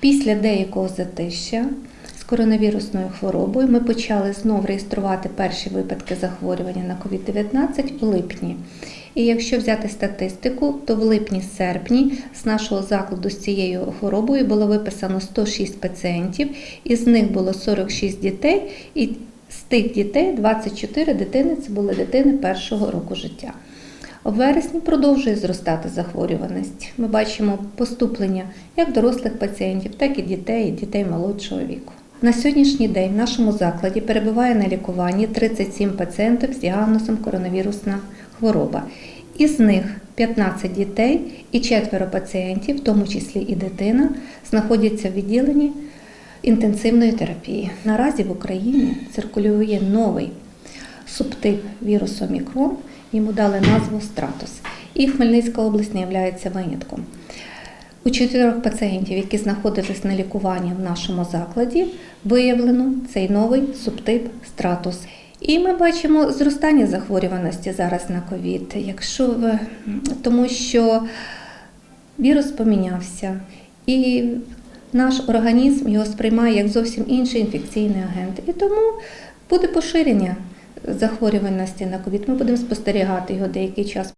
Після деякого затища з коронавірусною хворобою ми почали знов реєструвати перші випадки захворювання на COVID-19 у липні. І якщо взяти статистику, то в липні-серпні з нашого закладу з цією хворобою було виписано 106 пацієнтів, із них було 46 дітей, і з тих дітей 24 дитини це були дитини першого року життя. У вересні продовжує зростати захворюваність. Ми бачимо поступлення як дорослих пацієнтів, так і дітей, дітей молодшого віку. На сьогоднішній день в нашому закладі перебуває на лікуванні 37 пацієнтів з діагнозом коронавірусна хвороба. Із них 15 дітей і четверо пацієнтів, в тому числі і дитина, знаходяться в відділенні інтенсивної терапії. Наразі в Україні циркулює новий субтип вірусу Омікрон, йому дали назву Стратус. І Хмельницька область не є винятком. У чотирьох пацієнтів, які знаходились на лікуванні в нашому закладі, виявлено цей новий субтип стратус. І ми бачимо зростання захворюваності зараз на ковід, якщо ви- тому що вірус помінявся, і наш організм його сприймає як зовсім інший інфекційний агент. І тому буде поширення захворюваності на ковід. Ми будемо спостерігати його деякий час.